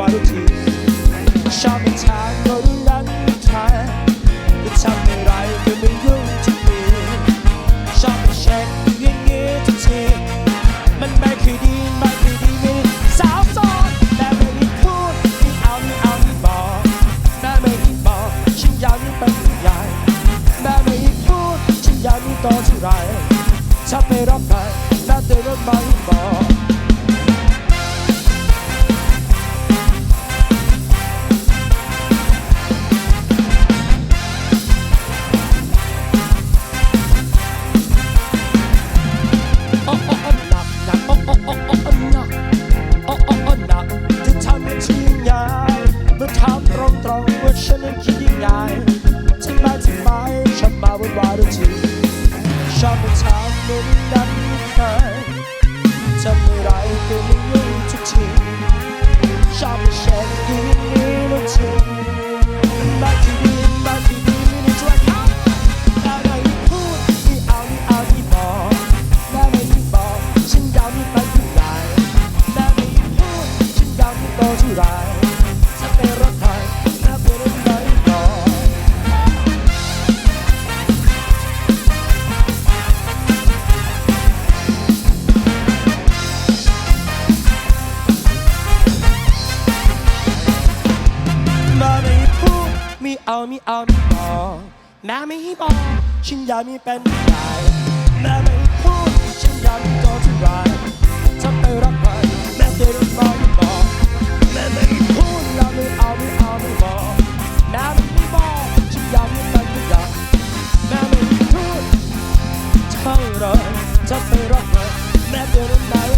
กว่าทุกทีชอบเป็นทางก็รู้รักทางจะทำอะไรก็ไม่ยุ่งทุกทีชอบไป็เช็คอย่างี้ทุกทีมันไม่เคยดีไม่เคยดีมีสาวโอนแต่ไม่ได้พูดไม่เอาไม่เอาไม่บอกแต่ไม่ได้บอกฉันอยากมีเป็นใหญ่แต่ไม่ได้พูดฉันอยากมีตเท่าไรถ้าไม่รับใคแน่เจะรับไม่บอก ชอบไปถามเหมือนนั้นเคยทำอะไรก็ไม่ เอาม่เอาม่บอกแม่ไม่บอกฉันอยากมีเป็นใหญ่แม่ไม่พูดฉันอยากมีตัวที่ไรถ้าไปรักใครแม่เตือนว่าไม่บอกแม่ไม่พูดแม่ไม่เอาไม่เอาไม่บอกแม่ไม่บอกฉันอยากมีเป็นใหญ่แม่ไม่พูดเท่าไรถ้าไปรักใครแม่เตือนว่าไม่